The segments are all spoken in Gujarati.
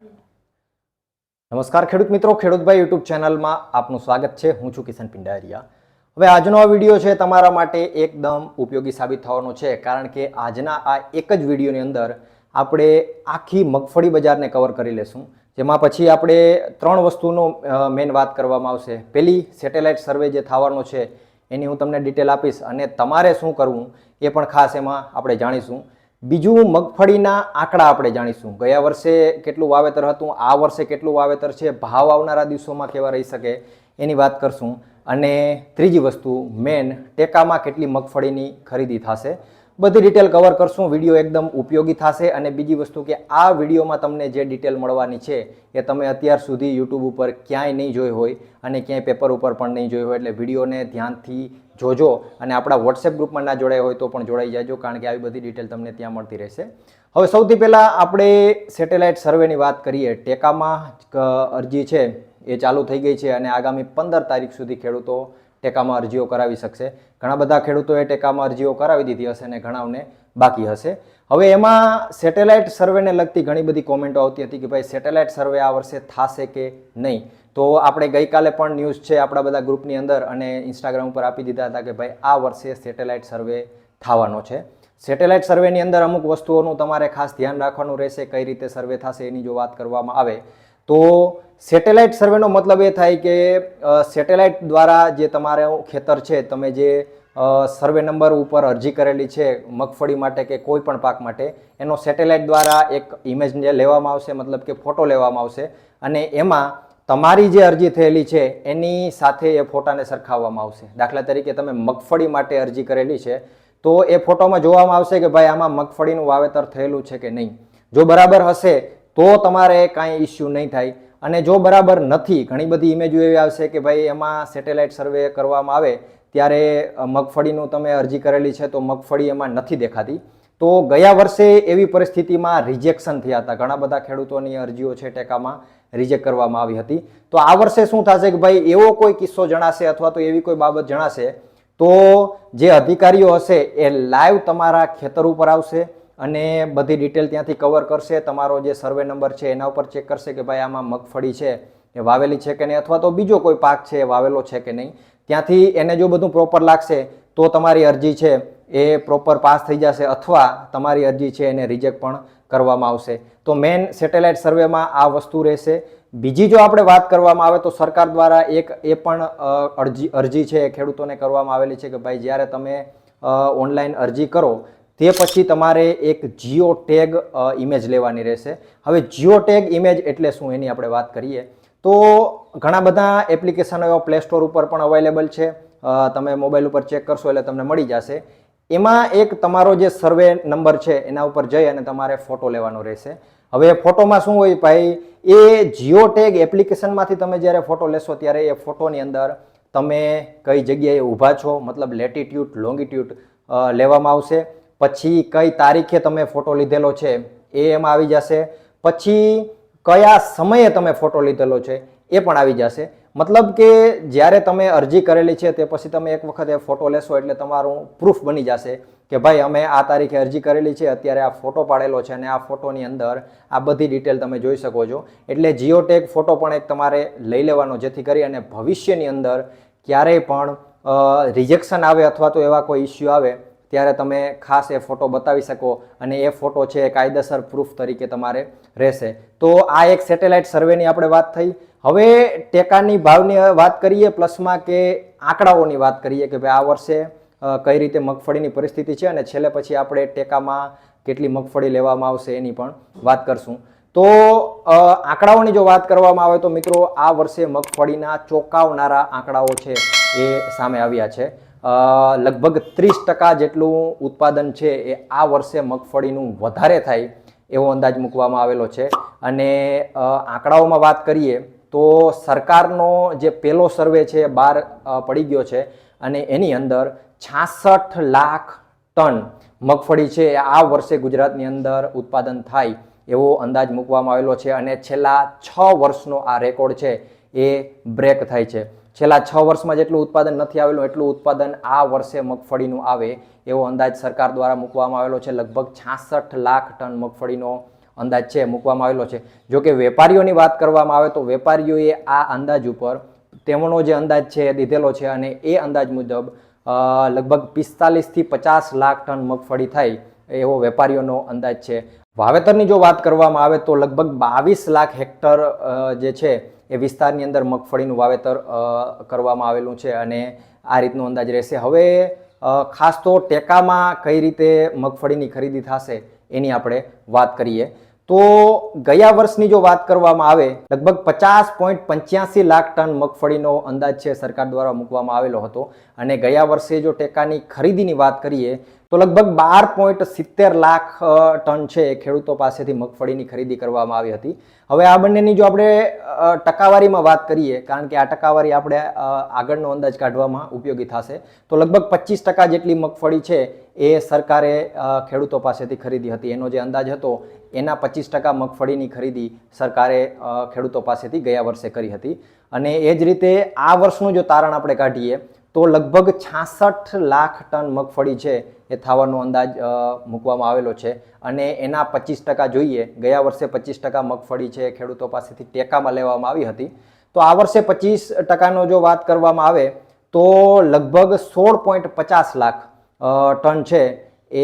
નમસ્કાર ખેડૂત મિત્રો ખેડૂતભાઈ યુટ્યુબ ચેનલમાં આપનું સ્વાગત છે. હું છું કિશન પિંડારિયા. હવે આજનો આ વીડિયો છે તમારા માટે એકદમ ઉપયોગી સાબિત થવાનો છે, કારણ કે આજના આ એક જ વિડીયોની અંદર આપણે આખી મગફળી બજારને કવર કરી લેશું. જેમાં પછી આપણે ત્રણ વસ્તુનો મેઇન વાત કરવામાં આવશે. પહેલી સેટેલાઇટ સર્વે જે થવાનો છે, એની હું તમને ડિટેલ આપીશ અને તમારે શું કરવું એ પણ ખાસ એમાં આપણે જાણીશું. બીજું મગફળીના આંકડા આપણે જાણીશું. ગયા વર્ષે કેટલું વાવેતર હતું, આ વર્ષે કેટલું વાવેતર છે, ભાવ આવનારા દિવસોમાં કેવા રહી શકે એની વાત કરશું. અને ત્રીજી વસ્તુ, મેન ટેકામાં કેટલી મગફળીની ખરીદી થશે. બધી ડિટેલ કવર કરશું, વીડિયો એકદમ ઉપયોગી થશે. અને બીજી વસ્તુ કે આ વિડીયોમાં તમને જે ડિટેલ મળવાની છે, એ તમે અત્યાર સુધી યુટ્યુબ ઉપર ક્યાંય નહીં જોઈ હોય અને ક્યાંય પેપર ઉપર પણ નહીં જોઈ હોય એટલે વિડીયોને ધ્યાનથી જોજો અને આપણા વોટ્સએપ ગ્રુપમાં ના જોડાયા હોય તો પણ જોડાઈ જાજો, કારણ કે આવી બધી ડિટેલ તમને ત્યાં મળતી રહેશે. હવે સૌથી પહેલાં આપણે સેટેલાઇટ સર્વેની વાત કરીએ. ટેકામાં અરજી છે, એ ચાલુ થઈ ગઈ છે અને આગામી પંદર તારીખ સુધી ખેડૂતો ટેકામાં અરજીઓ કરાવી શકશે. ઘણા બધા ખેડૂતોએ ટેકામાં અરજીઓ કરાવી દીધી હશે અને ઘણાઓને બાકી હશે. હવે એમાં સેટેલાઇટ સર્વેને લગતી ઘણી બધી કોમેન્ટો આવતી હતી કે ભાઈ સેટેલાઇટ સર્વે આ વર્ષે થશે કે નહીં? તો આપણે ગઈકાલે પણ ન્યૂઝ છે આપણા બધા ગ્રુપની અંદર અને ઇન્સ્ટાગ્રામ ઉપર આપી દીધા હતા કે ભાઈ આ વર્ષે સેટેલાઇટ સર્વે થવાનો છે. સેટેલાઇટ સર્વેની અંદર અમુક વસ્તુઓનું તમારે ખાસ ધ્યાન રાખવાનું રહેશે, કઈ રીતે સર્વે થશે એની જો વાત કરવામાં આવે, તો સેટેલાઇટ સર્વેનો મતલબ એ થાય કે સેટેલાઇટ દ્વારા જે તમારું ખેતર છે, તમે જે સર્વે નંબર ઉપર અરજી કરેલી છે, મગફળી માટે કે કોઈ પણ પાક માટે, એનો સેટેલાઇટ દ્વારા એક ઇમેજ લેવામાં આવશે, મતલબ કે ફોટો લેવામાં આવશે અને એમાં તમારી જે અરજી થયેલી છે, એની સાથે એ ફોટાને સરખાવવામાં આવશે. દાખલા તરીકે તમે મગફળી માટે અરજી કરેલી છે, તો એ ફોટોમાં જોવામાં આવશે કે ભાઈ આમાં મગફળીનું વાવેતર થયેલું છે કે નહીં. જો બરાબર હશે, તો તમારે કાંઈ ઇસ્યુ નહીં થાય. અને જો બરાબર નથી, ઘણી બધી ઇમેજો એવી આવશે કે ભાઈ એમાં સેટેલાઇટ સર્વે કરવામાં આવે, ત્યારે મગફળીનું તમે અરજી કરેલી છે તો મગફળી એમાં નથી દેખાતી. તો ગયા વર્ષે એવી પરિસ્થિતિમાં રિજેક્શન થયા હતા. ઘણા બધા ખેડૂતોની અરજીઓ છે ટેકામાં રિજેક્ટ કરવામાં આવી હતી. તો આ વર્ષે શું થશે કે ભાઈ એવો કોઈ કિસ્સો જણાશે અથવા તો એવી કોઈ બાબત જણાશે, તો જે અધિકારીઓ હશે એ લાઈવ તમારા ખેતર ઉપર આવશે. અને બધી ડિટેલ ત્યાંથી કવર કરશે. તમારો જે સર્વે નંબર છે, એના ઉપર ચેક કરશે કે ભાઈ આમાં મગફળી છે, એ વાવેલી છે કે નહીં? અથવા તો બીજો કોઈ પાક છે વાવેલો છે કે નહીં? ત્યાંથી એને જો બધું પ્રોપર લાગશે, તો તમારી અરજી છે, એ પ્રોપર પાસ થઈ જશે, અથવા તમારી અરજી છે, એને રિજેક્ટ પણ કરવામાં આવશે. તો મેન સેટેલાઇટ સર્વેમાં આ વસ્તુ રહેશે. બીજી જો આપણે વાત કરવામાં આવે, તો સરકાર દ્વારા એક, એ પણ અરજી અરજી છે ખેડૂતોને કરવામાં આવેલી છે કે ભાઈ જ્યારે તમે ઓનલાઈન અરજી કરો તે પછી તમારે એક જીઓ ટેગ ઇમેજ લેવાની રહેશે. હવે જીઓ ટેગ ઇમેજ એટલે શું એની આપણે વાત કરીએ. તો ઘણા બધા એપ્લિકેશનો એવા પ્લે સ્ટોર ઉપર પણ અવેલેબલ છે. તમે મોબાઈલ ઉપર ચેક કરશો એટલે તમને મળી જશે. એમાં એક તમારો જે સર્વે નંબર છે એના ઉપર જઈ અને તમારે ફોટો લેવાનો રહેશે. હવે ફોટોમાં શું હોય ભાઈ, એ જીઓ ટેગ એપ્લિકેશનમાંથી તમે જ્યારે ફોટો લેશો ત્યારે એ ફોટોની અંદર તમે કઈ જગ્યાએ ઊભા છો, મતલબ લેટિટ્યુડ, લોંગિટ્યુડ લેવામાં આવશે. પછી કઈ તારીખે તમે ફોટો લીધેલો છે એ એમાં આવી જશે. પછી કયા સમયે તમે ફોટો લીધેલો છે એ પણ આવી જશે. મતલબ કે જ્યારે તમે અરજી કરેલી છે તે પછી તમે એક વખત એ ફોટો લેશો એટલે તમારું પ્રૂફ બની જશે કે ભાઈ અમે આ તારીખે અરજી કરેલી છે, અત્યારે આ ફોટો પાડેલો છે અને આ ફોટોની અંદર આ બધી ડિટેલ તમે જોઈ શકો છો. એટલે જીઓટેક ફોટો પણ એક તમારે લઈ લેવાનો જેથી કરી અને ભવિષ્યની અંદર ક્યારેય પણ રિજેક્શન આવે અથવા તો એવા કોઈ ઇસ્યુ આવે ત્યારે તમે ખાસ એ ફોટો બતાવી શકો અને એ ફોટો છે એ કાયદેસર પ્રૂફ તરીકે તમારે રહેશે. તો આ એક સેટેલાઇટ સર્વેની આપણે વાત થઈ. હવે ટેકાની ભાવની વાત કરીએ, પ્લસમાં કે આંકડાઓની વાત કરીએ કે ભાઈ આ વર્ષે કઈ રીતે મગફળીની પરિસ્થિતિ છે અને છેલ્લે પછી આપણે ટેકામાં કેટલી મગફળી લેવામાં આવશે એની પણ વાત કરશું. તો આંકડાઓની જો વાત કરવામાં આવે તો મિત્રો આ વર્ષે મગફળીના ચોંકાવનારા આંકડાઓ છે એ સામે આવ્યા છે. લગભગ ત્રીસ ટકા જેટલું ઉત્પાદન છે એ આ વર્ષે મગફળીનું વધારે થાય એવો અંદાજ મૂકવામાં આવેલો છે. અને આંકડાઓમાં વાત કરીએ તો સરકારનો જે પહેલો સર્વે છે બહાર પડી ગયો છે અને એની અંદર છાસઠ લાખ ટન મગફળી છે આ વર્ષે ગુજરાતની અંદર ઉત્પાદન થાય એવો અંદાજ મૂકવામાં આવેલો છે અને છેલ્લા છ વર્ષનો આ રેકોર્ડ છે એ બ્રેક થાય છે. છેલ્લા છ વર્ષમાં જેટલું ઉત્પાદન નથી આવેલું, એટલું ઉત્પાદન આ વર્ષે મગફળીનું આવે એવો અંદાજ સરકાર દ્વારા મૂકવામાં આવેલો છે. લગભગ છાસઠ લાખ ટન મગફળીનો અંદાજ છે, મૂકવામાં આવેલો છે. જો કે વેપારીઓની વાત કરવામાં આવે તો વેપારીઓએ આ અંદાજ ઉપર તેમનો જે અંદાજ છે એ દીધેલો છે અને એ અંદાજ મુજબ લગભગ પિસ્તાલીસથી પચાસ લાખ ટન મગફળી થાય એવો વેપારીઓનો અંદાજ છે. વાવેતરની જો વાત કરવામાં આવે તો લગભગ બાવીસ લાખ હેક્ટર જે છે એ વિસ્તારની અંદર મગફળીનું વાવેતર કરવામાં આવેલું છે અને આ રીતનો અંદાજ રહેશે. હવે ખાસ તો ટેકામાં કઈ રીતે મગફળીની ખરીદી થશે એની આપણે વાત કરીએ. તો ગયા વર્ષની જો વાત કરવામાં આવે, લગભગ પચાસ પોઈન્ટ પંચ્યાસી લાખ ટન મગફળીનો અંદાજ છે સરકાર દ્વારા મૂકવામાં આવેલો હતો. અને ગયા વર્ષે જો ટેકાની ખરીદીની વાત કરીએ તો લગભગ બાર પોઈન્ટ સિત્તેર લાખ ટન છે ખેડૂતો પાસેથી મગફળીની ખરીદી કરવામાં આવી હતી. હવે આ બંનેની જો આપણે ટકાવારીમાં વાત કરીએ, કારણ કે આ ટકાવારી આપણે આગળનો અંદાજ કાઢવામાં ઉપયોગી થશે, તો લગભગ પચીસ ટકા જેટલી મગફળી છે એ સરકારે ખેડૂતો પાસેથી ખરીદી હતી. એનો જે અંદાજ હતો, એના પચીસ ટકા મગફળીની ખરીદી સરકારે ખેડૂતો પાસેથી ગયા વર્ષે કરી હતી. અને એ જ રીતે આ વર્ષનું જો તારણ આપણે કાઢીએ તો લગભગ છાસઠ લાખ ટન મગફળી છે એ થવાનો અંદાજ મૂકવામાં આવેલો છે. અને એના પચીસ ટકા જોઈએ, ગયા વર્ષે પચીસ ટકા મગફળી છે ખેડૂતો પાસેથી ટેકામાં લેવામાં આવી હતી. તો આ વર્ષે પચીસ ટકાનો જો વાત કરવામાં આવે, તો લગભગ સોળ પોઈન્ટ પચાસ લાખ ટન છે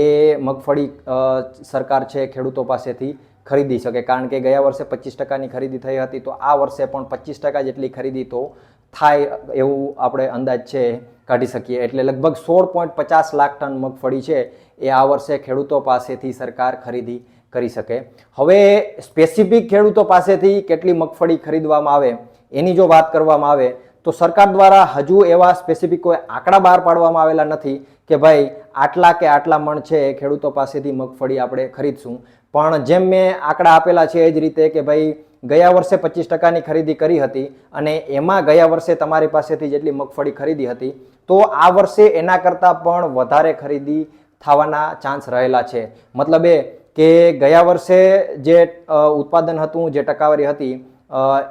એ મગફળી સરકાર છે ખેડૂતો પાસેથી ખરીદી શકે. કારણ કે ગયા વર્ષે પચીસ ટકાની ખરીદી થઈ હતી, તો આ વર્ષે પણ પચીસ ટકા જેટલી ખરીદી તો થાય એવું આપણે અંદાજ છે, કાઢી શકીએ. એટલે લગભગ સોળ પોઈન્ટ પચાસ લાખ ટન મગફળી છે, એ આ વર્ષે ખેડૂતો પાસેથી સરકાર ખરીદી કરી શકે. હવે સ્પેસિફિક ખેડૂતો પાસેથી કેટલી મગફળી ખરીદવામાં આવે, એની જો વાત કરવામાં આવે તો સરકાર દ્વારા હજુ એવા સ્પેસિફિક કોઈ આંકડા બહાર પાડવામાં આવેલા નથી કે ભાઈ આટલા કે આટલા મણ છે ખેડૂતો પાસેથી મગફળી આપણે ખરીદશું. પણ જેમ મેં આંકડા આપેલા છે એ જ રીતે કે ભાઈ ગયા વર્ષે પચીસ ટકાની ખરીદી કરી હતી અને એમાં ગયા વર્ષે તમારી પાસેથી જેટલી મગફળી ખરીદી હતી, તો આ વર્ષે એના કરતાં પણ વધારે ખરીદી થવાના ચાન્સ રહેલા છે. મતલબ એ કે ગયા વર્ષે જે ઉત્પાદન હતું, જે ટકાવારી હતી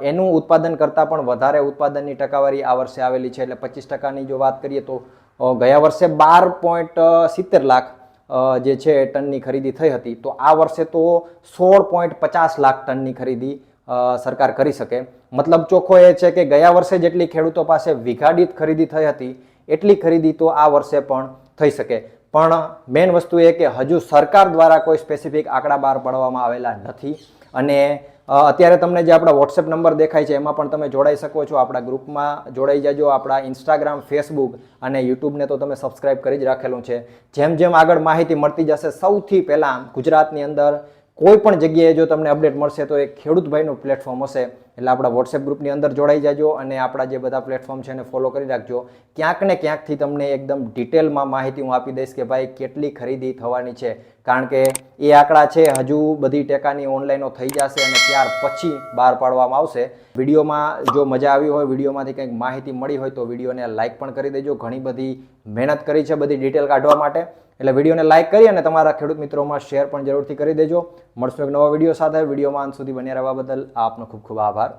એનું ઉત્પાદન કરતાં પણ વધારે ઉત્પાદનની ટકાવારી આ વર્ષે આવેલી છે. એટલે પચીસ ટકાની જો વાત કરીએ તો ગયા વર્ષે બાર પોઈન્ટ સિત્તેર લાખ જે છે ટનની ખરીદી થઈ હતી. તો આ વર્ષે તો સોળ પોઈન્ટ પચાસ લાખ ટનની ખરીદી સરકાર કરી શકે. મતલબ ચોખ્ખો એ છે કે ગયા વર્ષે જેટલી ખેડૂતો પાસે વિઘાડિત ખરીદી થઈ હતી, એટલી ખરીદી તો આ વર્ષે પણ થઈ શકે. પણ મેઇન વસ્તુ એ કે હજુ સરકાર દ્વારા કોઈ સ્પેસિફિક આંકડા બહાર પાડવામાં આવેલા નથી. અને અત્યારે તમને જે આપણા વોટ્સએપ નંબર દેખાય છે, એમાં પણ તમે જોડાઈ શકો છો. આપણા ગ્રુપમાં જોડાઈ જજો. આપણા ઇન્સ્ટાગ્રામ ફેસબુક અને યુટ્યુબને તો તમે સબસ્ક્રાઇબ કરી જ રાખેલું છે. જેમ જેમ આગળ માહિતી મળતી જશે, સૌથી પહેલાં ગુજરાતની અંદર કોઈ પણ જગ્યાએ જો તમને અપડેટ મળશે, તો એ ખેડૂત ભાઈનું પ્લેટફોર્મ હશે. એટલે આપણા વોટ્સએપ ગ્રુપની અંદર જોડાઈ જાજો અને આપણા જે બધા પ્લેટફોર્મ છે એને ફોલો કરી રાખજો. ક્યાંક ને ક્યાંકથી તમને એકદમ ડિટેલમાં માહિતી હું આપી દઈશ કે ભાઈ કેટલી ખરીદી થવાની છે કારણ કે એ આંકડા છે, હજુ બધી ટેકાની ઓનલાઈનો થઈ જશે અને ત્યાર પછી બહાર પાડવામાં આવશે. વિડીયોમાં જો મજા આવી હોય, વિડીયોમાંથી કંઈક માહિતી મળી હોય તો વિડીયોને લાઇક પણ કરી દેજો. ઘણી બધી મહેનત કરી છે, બધી ડિટેલ કાઢવા માટે. એટલે વિડીયોને લાઇક કરી અને તમારા ખેડૂત મિત્રોમાં શેર પણ જરૂરથી કરી દેજો. મળશું એક નવા વીડિયો સાથે. વિડીયોમાં અંત સુધી બન્યા રહેવા બદલ આપનો ખૂબ ખૂબ આભાર.